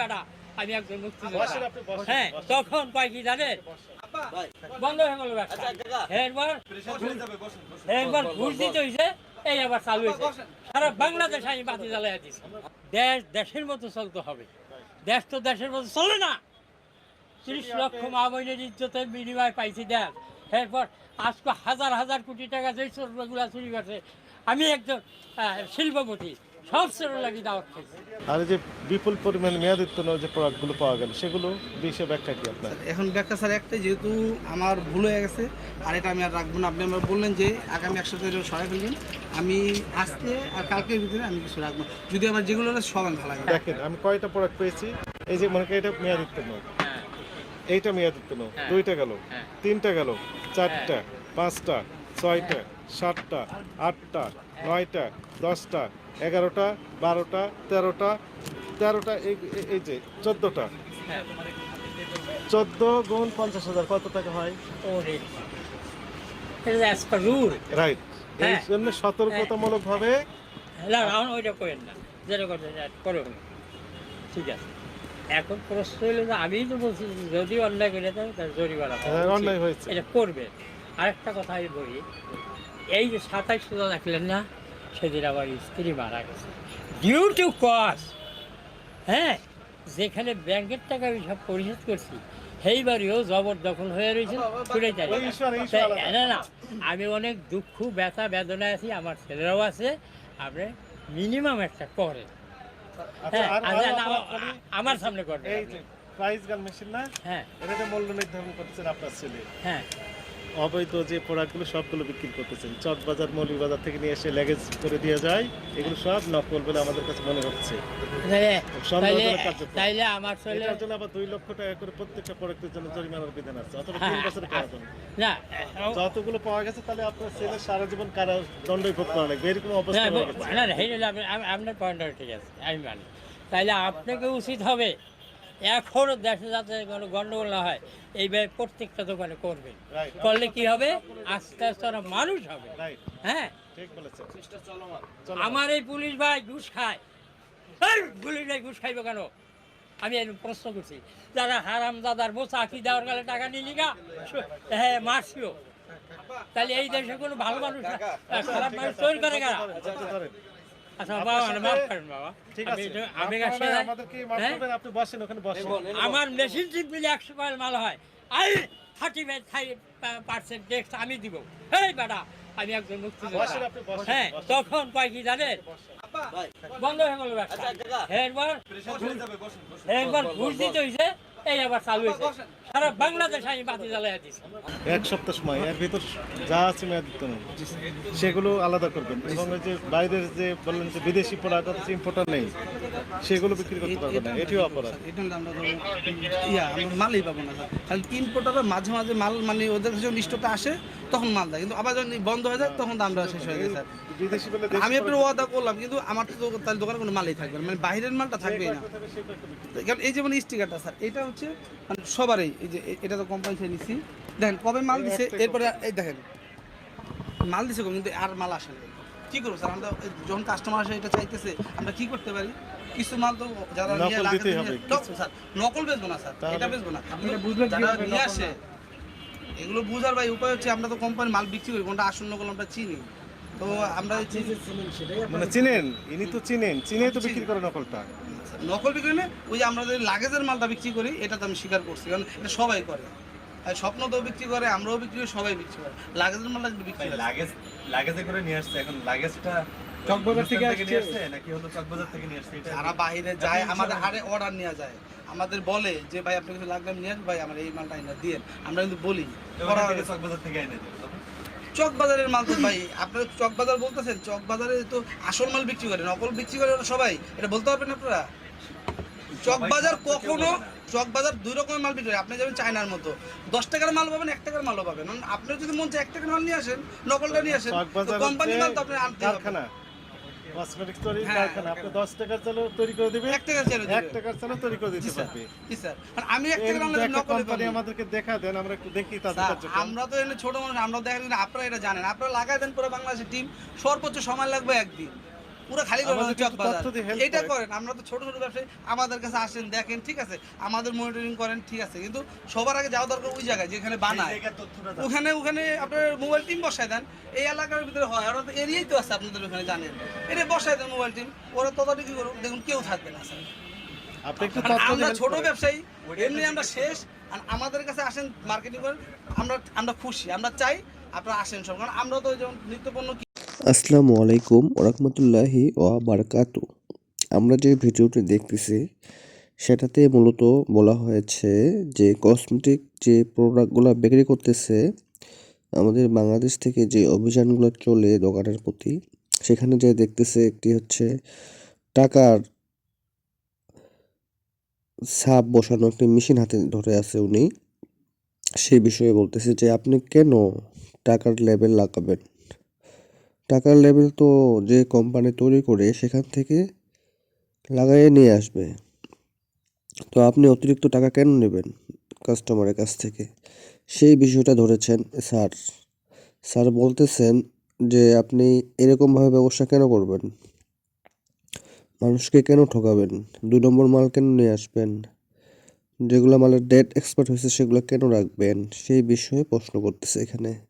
বেটা আমি একজন মুক্তিযোদ্ধা। হ্যাঁ তখন কি জানেন? বন্ধ হয়ে গেল এরপর ঘুষ দিতে হয়েছে এই আবার চালু হয়েছে সারা বাংলাদেশ আমি বাতি জ্বালাই দেশ দেশের মতো চলতে হবে। দেশ তো দেশের মতো চলে না। ত্রিশ লক্ষ মা বোনের ইজ্জতের বিনিময় পাইছি দেশ। এরপর আজকে হাজার হাজার কোটি টাকা যে চোরগুলা চুরি করছে। আমি একজন শিল্পপতি। সব চোর লাগি দাওয়াত খাইছি আর যে বিপুল পরিমাণে মেয়াদোত্তীর্ণ যে প্রোডাক্টগুলো পাওয়া গেল সেগুলো বিষয়ে ব্যাখ্যা কি আপনার? এখন ব্যাখ্যা স্যার একটাই যেহেতু আমার ভুল হয়ে গেছে আর এটা আমি আর রাখব না। আপনি আমার বললেন যে আগামী একশো তারিখ সরাই ফেলবেন। আমি আজকে আর কালকের ভিতরে আমি কিছু রাখব যদি আমার যেগুলো সব আমি ভালো দেখেন আমি কয়টা প্রোডাক্ট পেয়েছি? এই যে মনে করি এটা মেয়াদোত্তীর্ণ এইটা মেয়াদোত্তীর্ণ হ্যাঁ। দুইটা গেল। হ্যাঁ। তিনটা গেল। চারটা পাঁচটা ছয়টা সাতটা আটটা নয়টা দশটা এগারোটা বারোটা তেরোটা তেরোটা এই যে চোদ্দোটা। চোদ্দ গুণ পঞ্চাশ হাজার কত টাকা হয়? রাইট এই হ্যাঁ। জন্য সতর্কতামূলক ভাবে এখন ওইটা করেন না। যেটা করতে চান, ঠিক আছে। এখন প্রশ্ন হলো যে আমিই তো বলছি যদি অন্যায় করে তার জরিমানা হ্যাঁ, অন্যায় হয়েছে। এটা করবে। আরেকটা কথা আমি বলি এই যে সাতাইশ সোজা দেখলেন না সেদিন আমার স্ত্রী মারা গেছে। ডিউ টু কস হ্যাঁ যেখানে ব্যাংকের টাকা আমি সব পরিশোধ করছি সেই বাড়িও জবরদখল হয়ে রয়েছে ছুটে আলাদা। না না আমি অনেক দুঃখ ব্যথা বেদনায় আছি আমার ছেলেরাও আছে আপনি মিনিমাম একটা করে। আচ্ছা হ্যাঁ আমার সামনে যে প্রাইস গান মেশিন না হ্যাঁ। এটা মূল্য নির্ধারণ করতেছেন আপনার ছেলে। হ্যাঁ। অবৈধ যে প্রোডাক্টগুলো সবগুলো বিক্রি করতেছেন চকবাজার মৌলিবাজার থেকে নিয়ে এসে লেগেজ করে দিয়ে যায় এগুলো সব নকল বলে আমাদের কাছে মনে হচ্ছে। তাইলে- আমার এটার জন্য আবার দুই লক্ষ টাকা করে প্রত্যেকটা প্রোডাক্টের জন্য জরিমানার বিধান আছে অথবা তিন হ্যাঁ, না যতগুলো পাওয়া গেছে তাহলে আপনার ছেলে সারা জীবন কারাদণ্ডই ভোগ করা লাগবে এরকম অবস্থা না, আপনার পয়েন্টটা ঠিক আছে আমি মানি। তাইলে আপনাকে উচিত হবে এখনও দেশে যাতে কোনো গন্ডগোল না হয় এইভাবে প্রত্যেকটা দোকানে করবে। করলে কি হবে? আস্তে আস্তে ওরা মানুষ হবে। হ্যাঁ? আমার এই পুলিশ ভাই ঘুষ খায়। পুলিশ ভাই ঘুষ খাইবে কেন? আমি এই প্রশ্ন করছি। যারা হারাম দাদার বোচা আঁকি দেওয়ার গেলে টাকা নিলি গা হ্যাঁ মারছিও তাহলে এই দেশে কোনো ভালো মানুষ না। খারাপ মানুষ তৈরি করে গা আচ্ছা। আচ্ছা হ্যাঁ? করবেন? আপনি বসেন ওখানে বসেন। আমার মেশিন চিপ মিলে একশো কয়েল মাল হয়। I thirty five percent tax আমি দিব। এই বেটা আমি একজন বসেন মুক্তিযোদ্ধা আপনি বসেন হ্যাঁ তখন কয় কি জানেন? বন্ধ হয়ে গেল ব্যবসা। এরপর এরপর ঘুষ দিতে হয়েছে এই আবার চালু হয়েছে। সারা বাংলাদেশ আমি বাতি এক সপ্তাহ সময়, এর ভিতর যা আছে মেয়াদিত্তন সেগুলো আলাদা করবেন। এবং যে বাইরের যে বললেন যে বিদেশি পড়া কথা ইম্পোর্টার নেই। সেগুলো বিক্রি করতে পারবেন না এটিও অপরাধ। এটা আমরা ইয়া আমরা মালই পাবো না স্যার। খালি তিন পোটারা মাঝে মাঝে মাল মানে ওদের কাছে যখন আসে তখন মাল দেয়। কিন্তু আবার যখন বন্ধ হয়ে যায় তখন দামটা শেষ হয়ে যায় স্যার। আমি আপনার ওয়াদা করলাম কিন্তু আমার তো তার দোকানে কোনো মালই থাকবে না। মানে বাইরের মালটা থাকবেই না। কারণ এই যেমন স্টিকারটা স্যার এটা হচ্ছে মানে সবারই এই যে এটা তো কোম্পানি থেকে নিচ্ছি দেখেন কবে মাল দিছে এরপরে এই দেখেন মাল দিছে কিন্তু আর মাল আসে না। কি করব স্যার? আমরা যখন কাস্টমার আসে এটা চাইতেছে আমরা কি করতে পারি? কিছু মাল তো যারা নিয়ে লাগাতে হবে। স্যার নকল বেচবো না স্যার এটা বেচবো না। যারা নিয়ে আসে এগুলো বুঝার ভাই উপায় হচ্ছে আমরা তো কোম্পানি মাল বিক্রি করি কোনটা আসল নকল আমরা চিনি। তো আমরা মানে চিনেন ইনি তো চিনেন চিনে তো বিক্রি করে নকলটা। নকল বিক্রি না ওই যে আমরা যে লাগেজের মালটা বিক্রি করি এটা তো আমি স্বীকার করছি কারণ এটা সবাই করে। স্বপ্ন তো বিক্রি করে আমরাও বিক্রি করি সবাই বিক্রি করে। লাগেজের কিন্তু বিক্রি করে লাগেজ লাগেজে করে নিয়ে আসছে এখন লাগেজটা চকবাজার থেকে নিয়ে আসছে? নাকি হলো চকবাজার থেকে নিয়ে আসছে? এটা যারা বাইরে যায় আমাদের হারে অর্ডার নেওয়া যায়। আমাদের বলে যে ভাই আপনি কিছু লাগবে নিয়ে আসবেন, ভাই আমার এই মালটা এনে দিয়ে। আমরা কিন্তু বলি চকবাজার থেকে এনে তখন মাল তো ভাই আপনারা চক বাজার বলতেছেন চকবাজারে তো আসল মাল বিক্রি করে নকল বিক্রি করে ওরা সবাই এটা বলতে পারবেন আপনারা? চক সবাই বাজার সব তো কেউ কখনো চকবাজার। দুই রকমের মাল বিক্রি আপনি যাবেন চায়নার মতো দশ টাকার মাল পাবেন এক টাকার মালও পাবেন। আপনি যদি মন চায় এক টাকার মাল নিয়ে আসেন নকলটা নিয়ে আসেন চকবাজার কোম্পানি মাল তো আপনি আনতে হবে। কারখানা। কসমেটিক্স তৈরি হ্যাঁ। কারখানা। আপনি দশ টাকার চালও তৈরি করে দিবে এক টাকার ছেড়ে এক টাকার চালও তৈরি করে দিতে পারবে। জি স্যার। আর আমি টাকার একটা নকল কোম্পানি আমাদেরকে দেখা দেন আমরা একটু দেখি তাদের কার্যক্রম। আমরা তো এখানে ছোট মানুষ আমরা দেখেন আপনারা এটা জানেন। আপনারা লাগাই দেন পুরো বাংলাদেশের টিম সর্বোচ্চ সময় লাগবে একদিন। পুরো খালি এটা করেন। আমরা তো ছোট ছোট ব্যবসায়ী আমাদের কাছে আসেন দেখেন ঠিক আছে? আমাদের মনিটরিং করেন ঠিক আছে? কিন্তু সবার আগে যাওয়া দরকার ওই জায়গায় যেখানে বানায়। ওখানে ওখানে আপনার মোবাইল টিম বসায় দেন। এই এলাকার ভিতরে হয় ওরা তো এরিয়াই তো আছে আপনাদের ওখানে জানেন। এটা বসায় দেন মোবাইল টিম ওরা তদারকি করুক দেখুন কেউ থাকবে না স্যার। আপনি একটু কারণ তথ্য আমরা ছোট ব্যবসায়ী এমনি আমরা শেষ আর আমাদের কাছে আসেন মার্কেটিং করেন আমরা আমরা খুশি আমরা চাই আপনারা আসেন সব। কারণ আমরা তো যেমন নিত্যপণ্য আসসালামু আলাইকুম ওরহমতুল্লাহি ও বারকাতু। আমরা যে ভিডিওটি দেখতেছি, সেটাতে মূলত বলা হয়েছে যে কসমেটিক যে প্রোডাক্টগুলো বিক্রি করতেছে, আমাদের বাংলাদেশ থেকে যে অভিযানগুলো চলে দোকানের প্রতি, সেখানে যে দেখতেছে একটি হচ্ছে টাকার ছাপ বসানো একটি মেশিন হাতে ধরে আছে উনি। সেই বিষয়ে বলতেছে যে আপনি কেন টাকার লেবেল লাগাবেন? টাকার লেভেল তো যে কোম্পানি তৈরি করে সেখান থেকে লাগাইয়ে নিয়ে আসবে। তো আপনি অতিরিক্ত টাকা কেন নেবেন কাস্টমারের কাছ থেকে? সেই বিষয়টা ধরেছেন স্যার। স্যার বলতেছেন যে আপনি এরকমভাবে ব্যবসা কেন করবেন? মানুষকে কেন ঠকাবেন? দুই নম্বর মাল কেন নিয়ে আসবেন? যেগুলো মালের ডেট এক্সপার্ট হয়েছে সেগুলো কেন রাখবেন? সেই বিষয়ে প্রশ্ন করতেছে এখানে।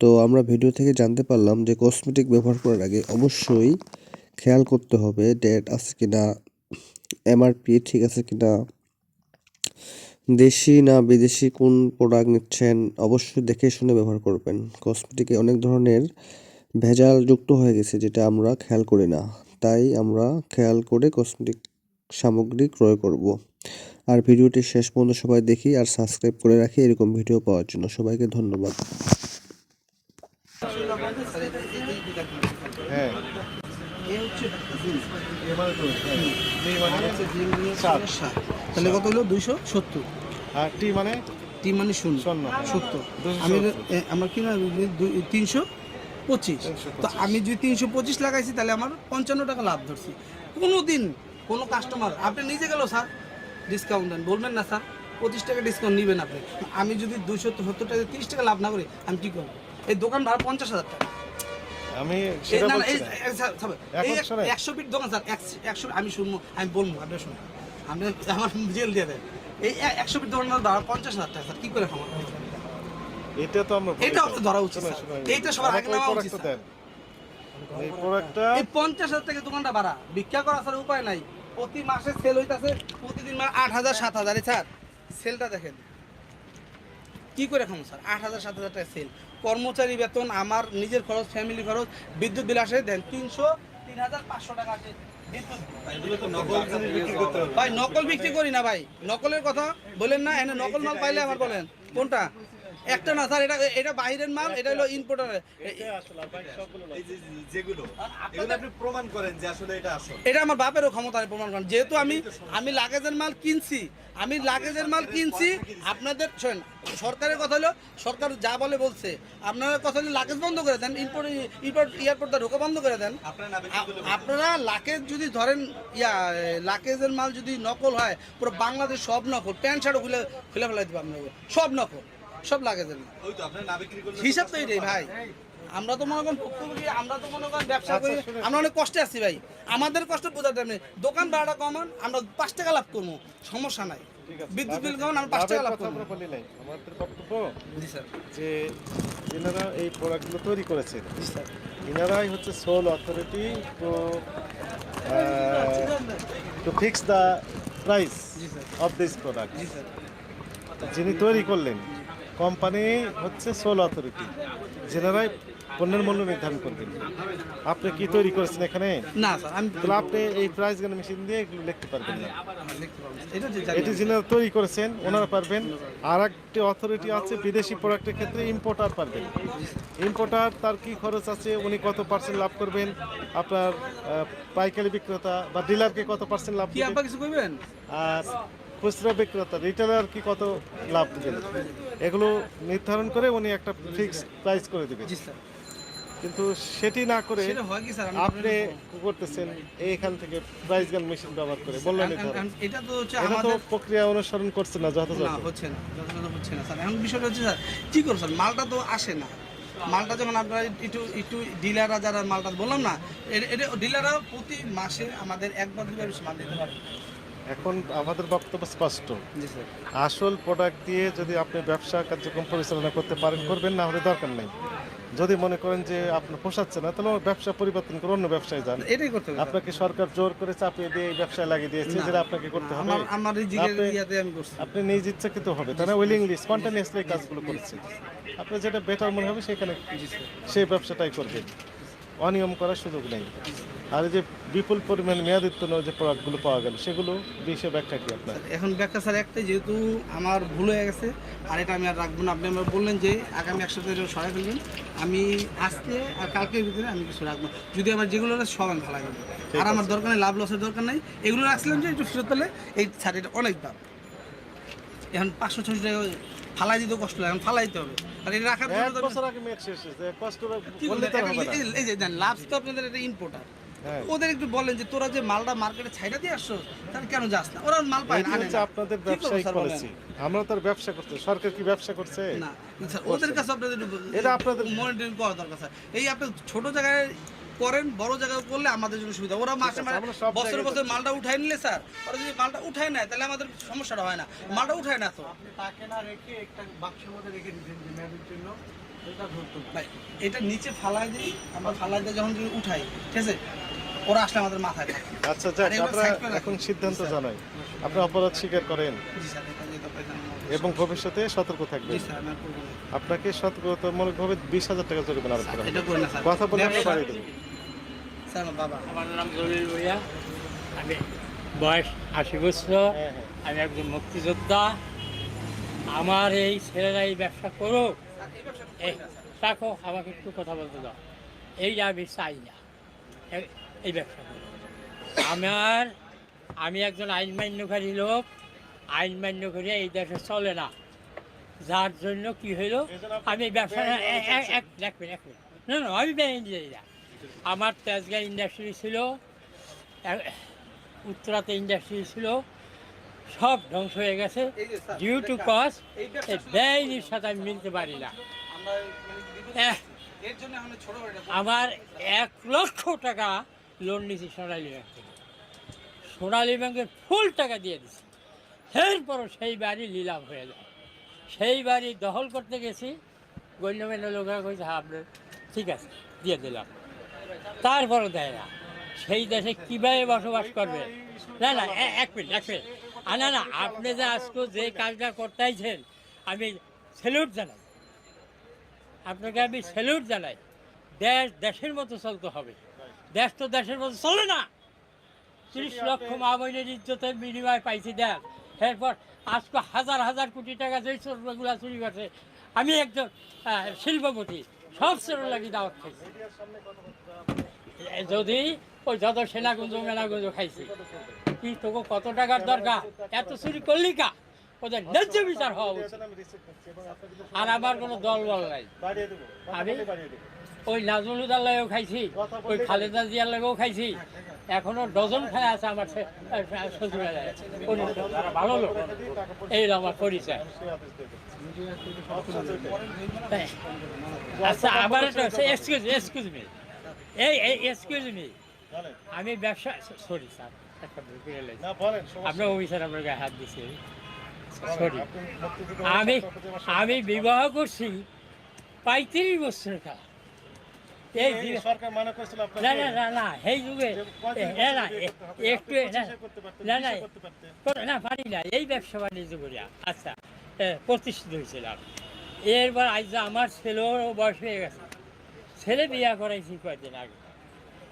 তো আমরা ভিডিও থেকে জানতে পারলাম যে কসমেটিক ব্যবহার করার আগে অবশ্যই খেয়াল করতে হবে ডেট আছে কিনা এমআরপি ঠিক আছে কি না দেশি না বিদেশি কোন প্রোডাক্ট নিচ্ছেন অবশ্যই দেখে শুনে ব্যবহার করবেন। কসমেটিকে অনেক ধরনের ভেজাল যুক্ত হয়ে গেছে যেটা আমরা খেয়াল করি না, তাই আমরা খেয়াল করে কসমেটিক সামগ্রী ক্রয় করব। আর ভিডিওটি শেষ পর্যন্ত সবাই দেখি আর সাবস্ক্রাইব করে রাখি এরকম ভিডিও পাওয়ার জন্য। সবাইকে ধন্যবাদ। হ্যাঁ। তাহলে কত হলো? দুইশো সত্তর। আর টি মানে? টি মানে শূন্য। সত্তর। আমি আমার কিনা তিনশো পঁচিশ। তো আমি যদি তিনশো পঁচিশ লাগাইছি তাহলে আমার পঞ্চান্ন টাকা লাভ ধরছি। কোনো দিন কোনো কাস্টমার আপনি নিজে গেল স্যার ডিসকাউন্ট দেন। বলবেন না স্যার পঁচিশ টাকা ডিসকাউন্ট নেবেন আপনি। আমি যদি দুইশো সত্তর টাকা তিরিশ টাকা লাভ না করি আমি কি করব? এই দোকান ভাড়া পঞ্চাশ হাজার টাকা। আমি সেটা বলছি না। একশো ফিট দোকান স্যার একশো- আমি শুনব আমি বলব আপনি শুনুন। আপনি আমার জেল দিয়ে দেন। এই একশো ফিট দোকান ভাড়া পঞ্চাশ হাজার টাকা স্যার কি করে খামার এটা তো আমরা এটা আপনার ধরা উচিত। এইটা সবার আগে নেওয়া উচিত, এই প্রোডাক্টটা এই পঞ্চাশ হাজার থেকে দোকানটা বাড়া ভিক্ষা করা স্যার উপায় নাই। প্রতি মাসে সেল হইতাছে প্রতিদিন মানে আট হাজার সাত হাজার স্যার। সেলটা দেখেন। কি করে খাব স্যার? আট হাজার সাত হাজার টাকা সেল কর্মচারী বেতন আমার নিজের খরচ ফ্যামিলি খরচ বিদ্যুৎ বিল আসে দেন তিনশো তিন হাজার পাঁচশো টাকা ভাই নকল বিক্রি করি না ভাই। নকলের কথা বলেন না এনে নকল মাল পাইলে আমার বলেন। কোনটা? একটা না স্যার এটা এটা বাইরের মাল এটা হলো ইম্পোর্টার যেগুলো আপনি প্রমাণ করেন যে আসলে এটা আসল। এটা আমার বাপেরও ক্ষমতা প্রমাণ করেন। যেহেতু আমি আমি লাগেজের মাল কিনছি আমি লাগেজের মাল কিনছি আপনাদের শোনেন সরকারের কথা হলো সরকার যা বলে বলছে আপনারা কথা হলো লাগেজ বন্ধ করে দেন ইম্পোর্ট ইম্পোর্ট এয়ারপোর্টটা ঢোকা বন্ধ করে দেন। আপনার লাকেজ যদি ধরেন ইয়া লাকেজের মাল যদি নকল হয় পুরো বাংলাদেশ সব নকল প্যান্ট শার্টও খুলে খুলে ফেলাই দেবো আপনাকে সব নকল। সব তো করলে হিসাব তো এটাই ভাই। আমরা তো মনে করেন ভুক্তভোগী আমরা তো মনে করেন ব্যবসা করি। আমরা অনেক কষ্টে আছি ভাই। আমাদের কষ্ট বোঝাতে নেই। দোকান ভাড়াটা কমান আমরা পাঁচ টাকা লাভ করব। সমস্যা নাই। বিদ্যুৎ বিল কমান আমরা পাঁচ টাকা লাভ করব। আমাদের বক্তব্য যে এনারা এই প্রোডাক্টগুলো তৈরি করেছেন। স্যার। এনারাই হচ্ছে sole authority to to fix the price of this product যিনি তৈরি করলেন। কোম্পানি হচ্ছে সোল অথরিটি। যেনারাই পণ্যের মূল্য নির্ধারণ করবেন। আপনি কি তৈরি করেছেন এখানে? না স্যার আমি তাহলে আপনি এই প্রাইস গান মেশিন দিয়ে এগুলো লিখতে পারবেন না। এটা যে জানি এটি যিনি তৈরি করেছেন ওনারা পারবেন। আর একটি অথরিটি আছে বিদেশি প্রোডাক্টের ক্ষেত্রে ইম্পোর্টার পারবেন। ইম্পোর্টার তার কি খরচ আছে উনি কত পার্সেন্ট লাভ করবেন? আপনার পাইকারি বিক্রেতা বা ডিলারকে কত পার্সেন্ট লাভ কি দিবেন আব্বা কিছু কইবেন? আর খুচরা বিক্রেতা রিটেলার কি কত লাভ দেবেন? এগুলো নির্ধারণ করে উনি একটা ফিক্সড প্রাইস করে স্যার। কিন্তু সেটি না করে আপনি করতেছেন এইখান থেকে প্রাইস গান মেশিন ব্যবহার করে। বললেন এটা। তো হচ্ছে আমাদের প্রক্রিয়া অনুসরণ করছে না যথাযথ। না হচ্ছে না যথাযথ হচ্ছে না স্যার। এখন বিষয়টা হচ্ছে স্যার কি করব স্যার? মালটা তো আসে না। মালটা যখন আপনারা একটু একটু ডিলাররা যারা মালটা বললাম না এটা ডিলাররা প্রতি মাসে আমাদের একবার দুবার মাল দিতে পারে। এখন আমাদের বক্তব্য স্পষ্ট। আসল প্রোডাক্ট দিয়ে যদি আপনি ব্যবসা কার্যক্রম পরিচালনা করতে পারেন করবেন না হলে দরকার নেই। যদি মনে করেন যে আপনার পোষাচ্ছে না তাহলে ব্যবসা পরিবর্তন করে অন্য ব্যবসায় যান। এটাই করতে হবে আপনাকে সরকার জোর করে চাপিয়ে দিয়ে এই ব্যবসায় লাগিয়ে দিয়েছে যেটা আপনাকে করতে হবে। আমার আপনি- ইয়াতে আমি করছি। আপনি নিজ ইচ্ছাকৃত হবে তাই না? উইলিংলি স্পন্টানিয়াসলি কাজগুলো করেছে আপনি যেটা বেটার মনে হবে সেখানে সেই ব্যবসাটাই করবেন। অনিয়ম করার সুযোগ নেই। আর যে বিপুল পরিমাণ মেয়াদিত্বন যে প্রোডাক্টগুলো পাওয়া গেল সেগুলো বিষয়ে ব্যাখ্যা কি আপনার? এখন ব্যাখ্যা স্যার একটাই যেহেতু আমার ভুল হয়ে গেছে আর এটা আমি আর রাখব না। আপনি আমার বললেন যে আগামী এক সপ্তাহে সরাই ফেলবেন আমি আজকে আর কালকের ভিতরে আমি কিছু রাখব যদি আমার যেগুলো সব আমি ভালো করব আর আমার দরকার নেই লাভ লসের দরকার নেই। এগুলো রাখছিলাম যে একটু ফেরত পেলে এই এটা অনেক দাম। এখন পাঁচশো ছশো টাকা ফালাই দিতেও কষ্ট লাগে ফালাই দিতে হবে। আর এটা রাখার জন্য তো- বছর আগে মেয়াদ শেষ হয়েছে কষ্ট এই- যে লাভ তো আপনাদের একটা ইম্পোর্টার হ্যাঁ। ওদের একটু বলেন যে তোরা যে মালটা মার্কেটে ছাইড়া দিয়ে আসছো তাহলে কেন যাস না? ওরা মাল পায় না এটি হচ্ছে আপনাদের ব্যবসায়িক পলিসি আমরা তো ব্যবসা করতে সরকার কি ব্যবসা করছে? না ওদের কাছে আপনাদের এটা আপনাদের- মনিটরিং করা দরকার স্যার। এই আপনি ছোট জায়গায় করেন বড় জায়গায় করলে আমাদের জন্য সুবিধা। ওরা মাসে মাসে বছর বছর মালটা উঠায় নিলে স্যার ওরা যদি মালটা উঠায় নেয় তাহলে আমাদের সমস্যাটা হয় না। মালটা উঠায় না তো। তাকে না রেখে একটা বাক্সের মধ্যে রেখে দিতেন যে মেয়েদের জন্য এটা ভাই, এটা নিচে ফালাই দিই আমরা ফালাই দিয়ে যখন উঠাই ঠিক আছে? ওরা আসলে আমাদের মাথায় থাকে। আচ্ছা যাক আমরা। এখন সিদ্ধান্ত জানাই। আপনি অপরাধ স্বীকার করেন? জি স্যার এটা যেটা পাইতাম না। এবং ভবিষ্যতে সতর্ক জি থাকবেন স্যার আমি আর আপনাকে সতর্কতামূলকভাবে বিশ হাজার টাকা জরিমানা আরোপ করা কথা বলে আমরা ব্যবসা- বাড়িয়ে দেবো স্যার আমার বাবা। আমার নাম জলিল ভুইয়া। আমি বয়স আশি বছর। হ্যাঁ, হ্যাঁ। আমি একজন মুক্তিযোদ্ধা। আমার এই ছেলেরা এই ব্যবসা করুক। এই রাখো আমাকে একটু কথা বলতে দাও। এই আমি চাই না। এই- ব্যবসা। আমার আমি একজন আইন মান্যকারী লোক। আইন মান্য করে এই দেশে চলে না। যার জন্য কি হইল? আমি ব্যবসা এক এক এক না না আমি বেআইন যাই না। আমার তেজগাঁ ইন্ডাস্ট্রি ছিল। উত্তরাতে ইন্ডাস্ট্রি ছিল। সব ধ্বংস হয়ে গেছে। ডিউ টু কজ এই বেআইনির সাথে আমি মিলতে পারি না। মানে আমার এক লক্ষ টাকা লোন নিয়েছি সোনালী ব্যাংক থেকে। সোনালী ব্যাংকের ফুল টাকা দিয়ে দিছি। এরপরও সেই বাড়ি নিলাম হয়ে যায়। সেই বাড়ি দখল করতে গেছি। গণ্যমান্য লোকেরা কইছে হ্যাঁ আপনার ঠিক আছে দিয়ে দিলাম। তারপরও দেয় না। সেই দেশে কীভাবে বসবাস করবে? না না এক মিনিট এক মিনিট। আ, না না আপনি যে আজকে যে কাজটা করতেইছেন আমি স্যালুট জানাই। আপনাকে আমি স্যালুট জানাই। দেশ দেশের মতো চলতে হবে। দেশ তো দেশের মধ্যে চলে না। ত্রিশ লক্ষ মা বোনের ইজ্জতের বিনিময় পাইছি দেশ। এরপর আজকে হাজার হাজার কোটি টাকা যেই চোরগুলা চুরি করছে আমি একজন শিল্পপতি সব চোর লাগি দাওয়াত খাইছি। যদি ওই যত সেনাগুঞ্জ মেনাগুঞ্জ খাইছি কি তোকে কত টাকার দরকার? এত চুরি করলি কা? ওদের ন্যায্য বিচার হওয়া উচিত। আর আমার কোনো দল বল নাই। আমি- ওই নাজমুলুদার লাগেও খাইছি ওই খালেদা জিয়ার লাগেও খাইছি। এখনও ডজন খাই আছে আমার তারা ভালো লোক এই আমার পরিচয়। হ্যাঁ। আচ্ছা আবার এক্সকিউজ এক্সকিউজ মি এই এক্সকিউজ মি আমি ব্যবসা সরি স্যার আপনার অফিসার আপনার গায়ে হাত দিছে। সরি আমি আমি বিবাহ করছি পঁয়ত্রিশ বছর কাল। এই সরকার মানা করেছিল না না না না যুগে না একটু না না না পারি না ব্যবসা বাণিজ্য করিয়া। আচ্ছা প্রতিষ্ঠিত হয়েছিলাম। এরপর আজ আমার ছেলেরও বয়স হয়ে গেছে। ছেলে বিয়া করাইছি কয়েকদিন আগে।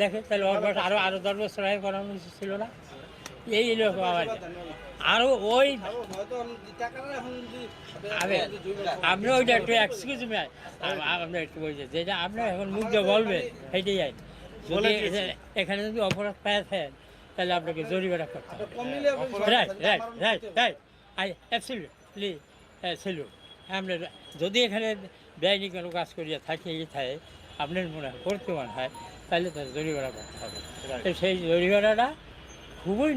দেখে তাহলে ওর বয়স আরও আরও দশ বছর আগে করানো ছিল না? এই লোক আমার আরও ওই আপনি ওইটা একটু এক্সকিউজ মি আমরা একটু বলছি যেটা আপনি এখন মুখ দিয়ে বলবেন সেইটাই আইন যদি এখানে যদি অপরাধ পায় থাকেন তাহলে আপনাকে জরিমানা করতে হবে। Right right right right I absolutely salute আমরা যদি এখানে বেআইনি কোনো কাজ করিয়া থাকি এই থাকে আপনার মনে হয় করতে মনে হয় তাহলে তার জরিমানা করতে হবে। সেই জরিমানাটা খুবই